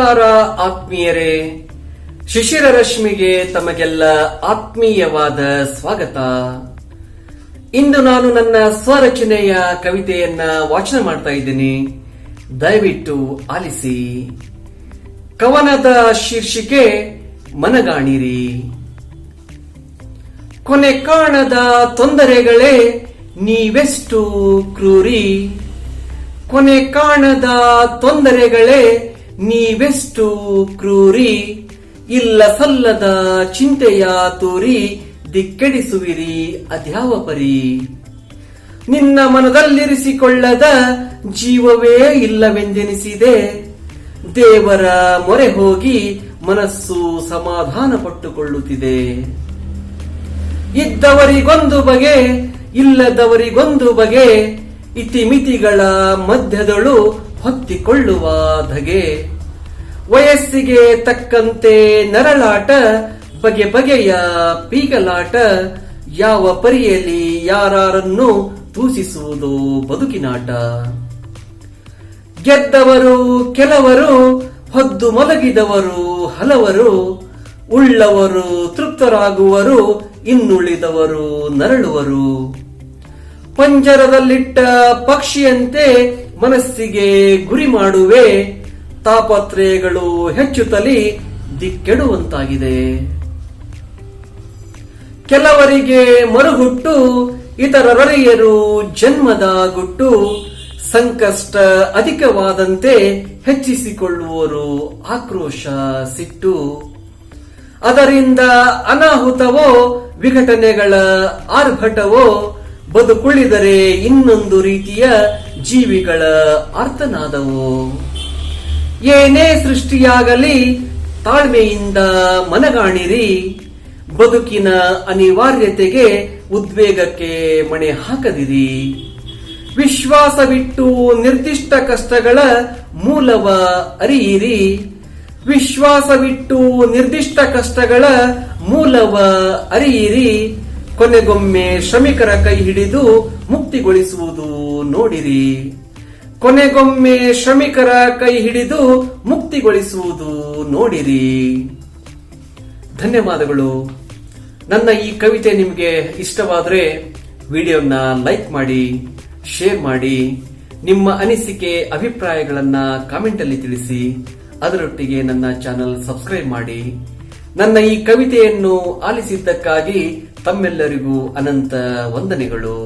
ನಮಸ್ಕಾರ, ಆತ್ಮೀಯರೇ. ಶಿಶಿರ ರಶ್ಮಿಗೆ ತಮಗೆಲ್ಲ ಆತ್ಮೀಯವಾದ ಸ್ವಾಗತ. ಇಂದು ನಾನು ನನ್ನ ಸ್ವರಚನೆಯ ಕವಿತೆಯನ್ನ ವಾಚನ ಮಾಡ್ತಾ ಇದ್ದೀನಿ. ದಯವಿಟ್ಟು ಆಲಿಸಿ. ಕವನದ ಶೀರ್ಷಿಕೆ ಮನಗಾಣಿರಿ. ಕೊನೆ ಕಾಣದ ತೊಂದರೆಗಳೇ ನೀವೆಷ್ಟು ಕ್ರೂರಿ. ಕೊನೆ ಕಾಣದ ತೊಂದರೆಗಳೇ ನೀವೆಷ್ಟು ಕ್ರೂರಿ ಇಲ್ಲ ಸಲ್ಲದ ಚಿಂತೆಯ ತೂರಿ ದಿಕ್ಕೆಡಿಸುವಿರಿ ಅದ್ಯಾವ ಪರಿ ನಿನ್ನ ಮನದಲ್ಲಿರಿಸಿಕೊಳ್ಳದ ಜೀವವೇ ಇಲ್ಲವೆಂದೆನಿಸಿದೆ. ದೇವರ ಮೊರೆ ಹೋಗಿ ಮನಸ್ಸು ಸಮಾಧಾನ ಪಟ್ಟುಕೊಳ್ಳುತ್ತಿದೆ ಇದ್ದವರಿಗೊಂದು ಬಗೆ, ಇಲ್ಲದವರಿಗೊಂದು ಬಗೆ, ಇತಿಮಿತಿಗಳ ಮಧ್ಯದಳು ಹೊತ್ತಿಕೊಳ್ಳುವ ಧಗೆ. ವಯಸ್ಸಿಗೆ ತಕ್ಕಂತೆ ನರಳಾಟ, ಬಗೆ ಬಗೆಯ ಪೀಗಲಾಟ, ಯಾವ ಪರಿಯಲ್ಲಿ ಯಾರನ್ನು ತೂಸಿಸುವುದು ಬದುಕಿನಾಟ. ಗೆದ್ದವರು ಕೆಲವರು, ಹೊದ್ದು ಮಲಗಿದವರು ಹಲವರು, ಉಳ್ಳವರು ತೃಪ್ತರಾಗುವರು, ಇನ್ನುಳಿದವರು ನರಳುವರು. ಪಂಜರದಲ್ಲಿಟ್ಟ ಪಕ್ಷಿಯಂತೆ ಮನಸ್ಸಿಗೆ ಗುರಿ ಮಾಡುವೆ, ತಾಪತ್ರಯಗಳು ಹೆಚ್ಚುತ್ತಲಿ ದಿಕ್ಕೆಡುವಂತಾಗಿದೆ. ಕೆಲವರಿಗೆ ಮರುಹುಟ್ಟು, ಇತರರರಿಯರು ಜನ್ಮದ ಗುಟ್ಟು ಸಂಕಷ್ಟ ಅಧಿಕವಾದಂತೆ ಹೆಚ್ಚಿಸಿಕೊಳ್ಳುವರು ಆಕ್ರೋಶ ಸಿಟ್ಟು. ಅದರಿಂದ ಅನಾಹುತವೋ, ವಿಘಟನೆಗಳ ಆರ್ಭಟವೋ ಬದುಕುಳಿದರೆ ಇನ್ನೊಂದು ರೀತಿಯ ಜೀವಿಗಳ ಅರ್ಥನಾದವು. ಏನೇ ಸೃಷ್ಟಿಯಾಗಲಿ, ತಾಳ್ಮೆಯಿಂದ ಮನಗಾಣಿರಿ. ಬದುಕಿನ ಅನಿವಾರ್ಯತೆಗೆ ಉದ್ವೇಗಕ್ಕೆ ಮಣೆ ಹಾಕದಿರಿ. ವಿಶ್ವಾಸವಿಟ್ಟು ನಿರ್ದಿಷ್ಟ ಕಷ್ಟಗಳ ಮೂಲವ ಅರಿಯಿರಿ. ವಿಶ್ವಾಸವಿಟ್ಟು ನಿರ್ದಿಷ್ಟ ಕಷ್ಟಗಳ ಮೂಲವ ಅರಿಯಿರಿ. ಕೊನೆಗೊಮ್ಮೆ ಶ್ರಮಿಕರ ಕೈ ಹಿಡಿದು ಮುಕ್ತಿಗೊಳಿಸುವುದು ನೋಡಿರಿ. ಕೊನೆಗೊಮ್ಮೆ ಶ್ರಮಿಕರ ಕೈ ಹಿಡಿದು ಮುಕ್ತಿಗೊಳಿಸುವುದು ನೋಡಿರಿ. ಧನ್ಯವಾದಗಳು. ನನ್ನ ಈ ಕವಿತೆ ನಿಮಗೆ ಇಷ್ಟವಾದರೆ ವಿಡಿಯೋನ ಲೈಕ್ ಮಾಡಿ, ಶೇರ್ ಮಾಡಿ, ನಿಮ್ಮ ಅನಿಸಿಕೆ, ಅಭಿಪ್ರಾಯಗಳನ್ನ ಕಾಮೆಂಟ್ ಅಲ್ಲಿ ತಿಳಿಸಿ. ಅದರೊಟ್ಟಿಗೆ ನನ್ನ ಚಾನೆಲ್ ಸಬ್ಸ್ಕ್ರೈಬ್ ಮಾಡಿ. ನನ್ನ ಈ ಕವಿತೆಯನ್ನು ಆಲಿಸಿದ್ದಕ್ಕಾಗಿ ತಮ್ಮೆಲ್ಲರಿಗೂ ಅನಂತ ವಂದನೆಗಳು.